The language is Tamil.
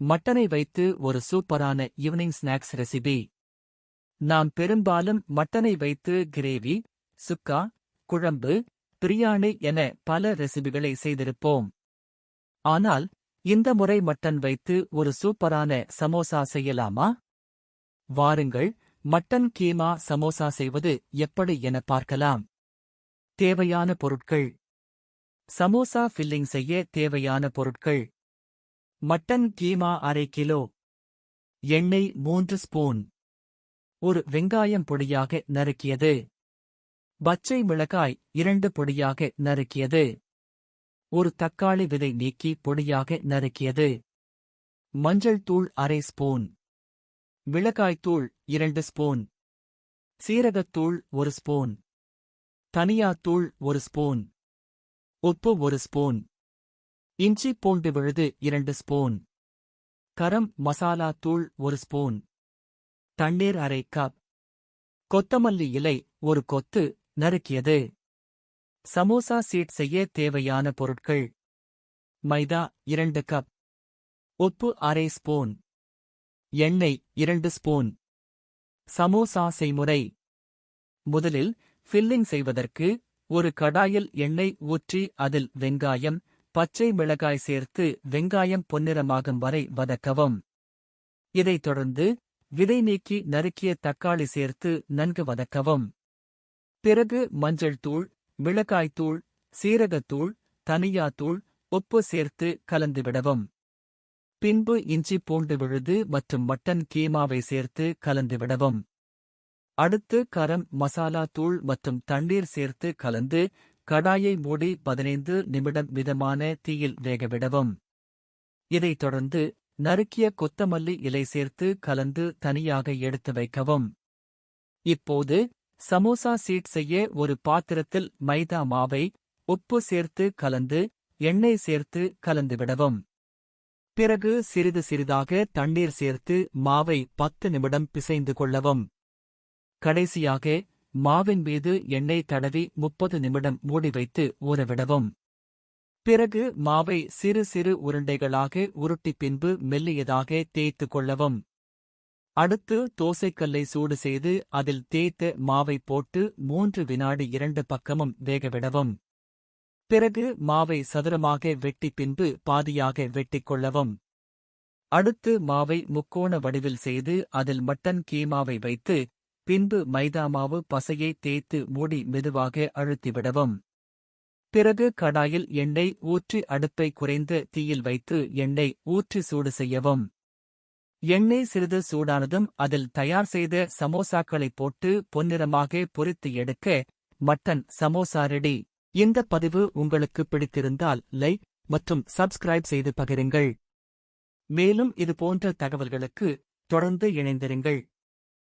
மட்டனை வைத்து ஒரு சூப்பரான ஈவினிங் ஸ்நாக்ஸ் ரெசிபி. நாம் பெரும்பாலும் மட்டனை வைத்து கிரேவி சுக்கா குழம்பு பிரியாணி என பல ரெசிபிகளை செய்திருப்போம். ஆனால் இந்த முறை மட்டன் வைத்து ஒரு சூப்பரான சமோசா செய்யலாமா? வாருங்கள் மட்டன் கீமா சமோசா செய்வது எப்படி என பார்க்கலாம். தேவையான பொருட்கள். சமோசா ஃபில்லிங் செய்ய தேவையான பொருட்கள். மட்டன் கீமா அரை கிலோ. எண்ணெய் மூன்று ஸ்பூன். ஒரு வெங்காயம் பொடியாக நறுக்கியது. பச்சை மிளகாய் இரண்டு பொடியாக நறுக்கியது. ஒரு தக்காளி விதை நீக்கி பொடியாக நறுக்கியது. மஞ்சள் தூள் அரை ஸ்பூன். மிளகாய்த்தூள் இரண்டு ஸ்பூன். சீரகத்தூள் ஒரு ஸ்பூன். தனியாத்தூள் ஒரு ஸ்பூன். உப்பு ஒரு ஸ்பூன். இஞ்சி பூண்டு விழுது இரண்டு ஸ்பூன். கரம் மசாலா தூள் ஒரு ஸ்பூன். தண்ணீர் அரை கப். கொத்தமல்லி இலை ஒரு கொத்து நறுக்கியது. சமோசா சீட் செய்ய தேவையான பொருட்கள். மைதா இரண்டு கப். உப்பு அரை ஸ்பூன். எண்ணெய் இரண்டு ஸ்பூன். சமோசா செய்முறை. முதலில் ஃபில்லிங் செய்வதற்கு ஒரு கடாயில் எண்ணெய் ஊற்றி அதில் வெங்காயம் பச்சை மிளகாய் சேர்த்து வெங்காயம் பொன்னிறமாகும் வரை வதக்கவும். இதைத் தொடர்ந்து விதை நீக்கி நறுக்கிய தக்காளி சேர்த்து நன்கு வதக்கவும். பிறகு மஞ்சள் தூள் மிளகாய்த்தூள் சீரகத்தூள் தனியாத்தூள் உப்பு சேர்த்து கலந்துவிடவும் பின்பு இஞ்சி பூண்டு விழுது மற்றும் மட்டன் கீமாவை சேர்த்து கலந்துவிடவும் அடுத்து கரம் மசாலா தூள் மற்றும் தண்ணீர் சேர்த்து கலந்து கடாயை மூடி பதினைந்து நிமிடம் மிதமான தீயில் வேகவிடவும். இதைத் தொடர்ந்து நறுக்கிய கொத்தமல்லி இலை சேர்த்து கலந்து தனியாக எடுத்து வைக்கவும். இப்போது சமோசா சீட் செய்ய ஒரு பாத்திரத்தில் மைதா மாவை உப்பு சேர்த்து கலந்து எண்ணெய் சேர்த்து கலந்துவிடவும் பிறகு சிறிது சிறிதாக தண்ணீர் சேர்த்து மாவை பத்து நிமிடம் பிசைந்து கொள்ளவும். கடைசியாக மாவின் மீது எண்ணெய் தடவி முப்பது நிமிடம் மூடி வைத்து ஊறவிடவும். பிறகு மாவை சிறு சிறு உருண்டைகளாக உருட்டி பின்பு மெல்லியதாக தேய்த்து கொள்ளவும். அடுத்து தோசைக்கல்லை சூடு செய்து அதில் தேய்த்த மாவை போட்டு மூன்று வினாடி இரண்டு பக்கமும் வேகவிடவும். பிறகு மாவை சதுரமாக வெட்டி பின்பு பாதியாக வெட்டிக் கொள்ளவும். அடுத்து மாவை முக்கோண வடிவில் செய்து அதில் மட்டன் கீமாவை வைத்து பின்பு மைதா மாவு பசையை தேய்த்து மூடி மெதுவாக அழுத்திவிடவும். பிறகு கடாயில் எண்ணெய் ஊற்றி அடுப்பை குறைந்த தீயில் வைத்து எண்ணெய் ஊற்றி சூடு செய்யவும். எண்ணெய் சிறிது சூடானதும் அதில் தயார் செய்த சமோசாக்களை போட்டு பொன்னிறமாக பொரித்து எடுக்க மட்டன் சமோசா ரெடி. இந்த பதிவு உங்களுக்கு பிடித்திருந்தால் லைக் மற்றும் சப்ஸ்கிரைப் செய்து பகிருங்கள். மேலும் இது போன்ற தகவல்களுக்கு தொடர்ந்து இணைந்திருங்கள்.